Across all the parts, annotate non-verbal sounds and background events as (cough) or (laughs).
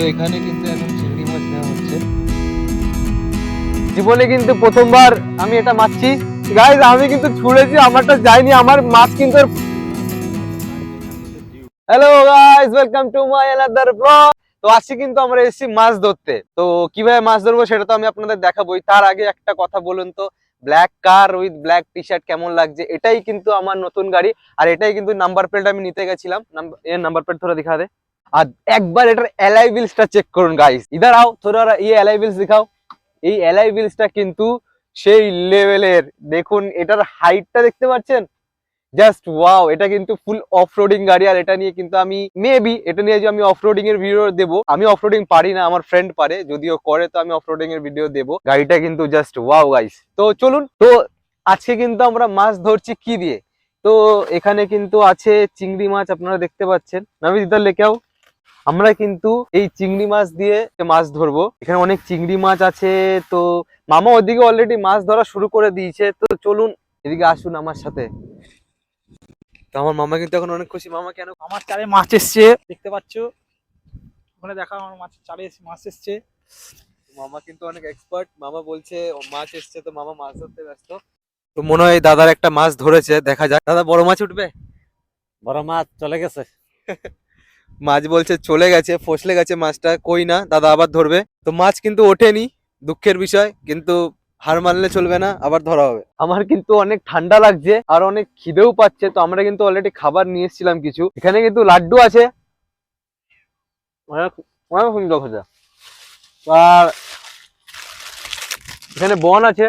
তো এখানে কিন্তু এখন চিংড়ি মাছ নেওয়া হচ্ছে। জীবনে কিন্তু প্রথমবার আমি এটা মারছি। গাইজ আমি কিন্তু ছুড়েছি, আমারটা যায়নি, আমার মাছ কিন্তু hello guys welcome to my blog তো আজকে কিন্তু আমরা এসেছি মাছ ধরতে। তো কীভাবে মাছ ধরবো সেটা তো আমি আপনাদের দেখাবোই। তার আগে একটা কথা বলুন তো black car with black T shirt কেমন লাগছে? এটাই কিন্তু আমার নতুন গাড়ি, আর এটাই কিন্তু নাম্বার প্লেট আমি নিতে গেছিলাম। এর নাম্বার প্লেট ধরে দেখা দে আর একবার এটার এলআই বিলসটা চেক করুন গাইস ইধার আও, থোড়া ইয়ে এলআই বিলস দিখাও। এই এলআই বিলসটা কিন্তু সেই লেভেলের দেখুন, এটার হাইটটা দেখতে পাচ্ছেন? জাস্ট ওয়াও এটা কিন্তু ফুল অফরোডিং গাড়ি। আর এটা নিয়ে কিন্তু আমি মেবি এটা নিয়ে যে আমি অফরোডিং এর ভিডিও দেবো, আমি অফরোডিং পারি না, আমার ফ্রেন্ড পারে। যদিও করে, তো আমি অফরোডিং এর ভিডিও দেবো। গাড়িটা কিন্তু জাস্ট ওয়াও গাইস তো চলুন, তো আজকে কিন্তু আমরা মাছ ধরছি কি দিয়ে? তো এখানে কিন্তু আছে চিংড়ি মাছ, আপনারা দেখতে পাচ্ছেন। নামি দিদার লেখাও আমরা কিন্তু এই চিংড়ি মাছ দিয়ে মাছ ধরবো। এখানে অনেক চিংড়ি মাছ আছে তো মামা ওদিকে অলরেডি মাছ ধরা শুরু করে দিয়েছে। তো চলুন এদিকে আসুন আমার সাথে। তো আমার মামা কিন্তু এখন অনেক খুশি। মামা কেন? আমার চারে মাছ এসছে দেখতে পাচ্ছ? ওখানে দেখা আমার মাছ চারে এসে- মাছ এসছে। মামা কিন্তু অনেক এক্সপার্ট মামা বলছে ও মাছ এসছে। তো মামা মাছ ধরতে ব্যস্ত। তো মনে হয় দাদার একটা মাছ ধরেছে। দেখা যাক। দাদা বড় মাছ উঠবে? বড় মাছ চলে গেছে। (laughs) মাছ বলছে, চলে গেছে, ফসলে গেছে মাছটা, কই না, দাদা আবার ধরবে। তো মাছ কিন্তু ওঠেনি, দুঃখের বিষয়, কিন্তু হার মানলে চলবে না, আবার ধরা হবে। আমার কিন্তু অনেক ঠান্ডা লাগছে, আর অনেক খিদেও পাচ্ছে, তো আমরা কিন্তু অলরেডি খাবার নিয়ে এসেছিলাম কিছু। এখানে কিন্তু লাড্ডু আছে। আর এখানে বন আছে।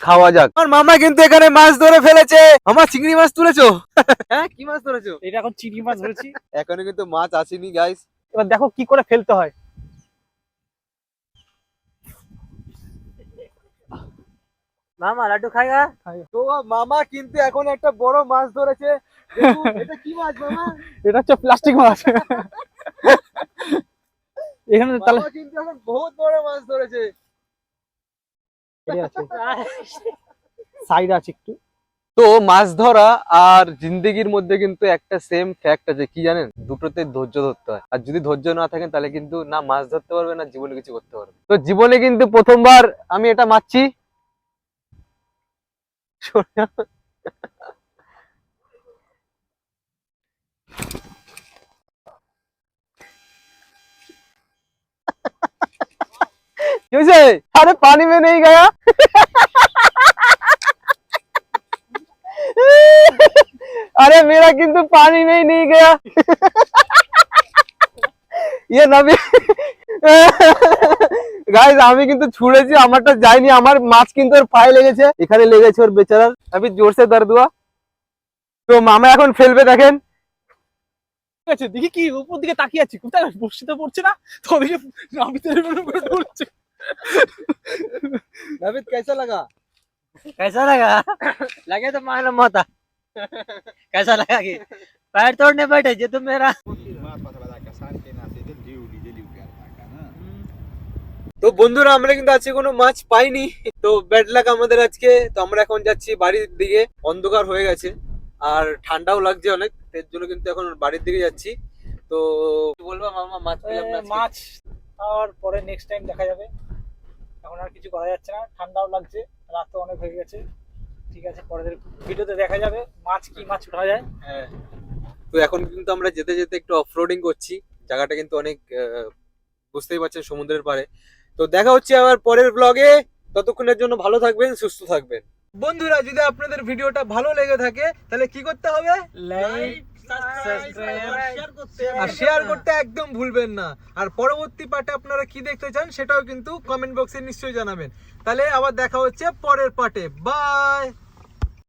খাওয়া যাক। আমার মামা কিন্তু এখানে মাছ ধরে ফেলেছে। আমার চিংড়ি মাছ তুলেছো? হ্যাঁ কি মাছ ধরেছো এটা এখন চিংড়ি মাছ ধরেছি। এখনও কিন্তু মাছ আসেনি গাইস এবার দেখো কি করে ফেলতে হয়। মামা লাড্ডু খাইগা তো মামা কিন্তু এখন একটা বড় মাছ ধরেছে। এটা কি মাছ মামা? এটা হচ্ছে প্লাস্টিক মাছ। (laughs) এখানে তাহলে কিন্তু এখন বহুত বড় মাছ ধরেছে। সাইড (laughs) আছে। একটু। তো মাছ ধরা আর জিন্দেগির মধ্যে কিন্তু একটা সেম ফ্যাক্ট আছে কি জানেন? দুটোতে ধৈর্য ধরতে হয়। আর যদি ধৈর্য না থাকেন তাহলে কিন্তু না মাছ ধরতে পারবে না জীবনে কিছু করতে পারবে। তো জীবনে কিন্তু প্রথমবার আমি এটা মারছি। (laughs) কি হয়েছে আরে পানি में नहीं गया अरे मेरा কিন্তু পানি में ही नहीं गया ये নবী গাইস আমি কিন্তু ছুড়েছি আমারটা যায়নি আমার মাছ কিন্তু ওর পায়ে লেগেছে এখানে লেগেছে ওর বেচারার আমি জোরসে দর্দ হুয়া তো মামা এখন ফেলবে দেখেন ঠিক আছে দেখি কি উপর দিকে তাকিয়ে আছি কোথায় বসে তো পড়ছে না তো ওদিকে নাবিতে পড়ছে নাবিদ कैसा लगा कैसा लगा लगे तो मालूम होता कैसा लगा कि पैर तोड़ने बैठे जो तुम मेरा তো বন্ধুরা আমরা কিন্তু আজকে কোনো মাছ পাইনি তো ব্যাড লাক আমাদের আজকে তো আমরা এখন যাচ্ছি বাড়ির দিকে অন্ধকার হয়ে গেছে আর ঠান্ডাও লাগছে অনেক এর জন্য কিন্তু এখন বাড়ির দিকে যাচ্ছি তো কি বলবো মামা মাছ পেলাম না আজকে। মাছ আর পরে নেক্সট টাইম দেখা যাবে এখন আর কিছু করা যাচ্ছে না। ঠান্ডাও লাগছে রাত অনেক হয়ে গেছে। ঠিক আছে পরের ভিডিওতে দেখা যাবে মাছ কি মাছ উঠা যায়। হ্যাঁ। তো এখন কিন্তু আমরা যেতে যেতে একটু অফরোডিং করছি। জায়গাটা কিন্তু অনেক আহ, বুঝতেই পারছেন সমুদ্রের পাড়ে। তো দেখা হচ্ছে আবার পরের ব্লগে ততক্ষণের জন্য ভালো থাকবেন সুস্থ থাকবেন। বন্ধুরা যদি আপনাদের ভিডিওটা ভালো লেগে থাকে তাহলে কি করতে হবে? লাইক আর শেয়ার করতে একদম ভুলবেন না। আর পরবর্তী পার্টে আপনারা কি দেখতে চান সেটাও কিন্তু কমেন্ট বক্সে নিশ্চয়ই জানাবেন। তাহলে আবার দেখা হচ্ছে পরের পার্টে। বাই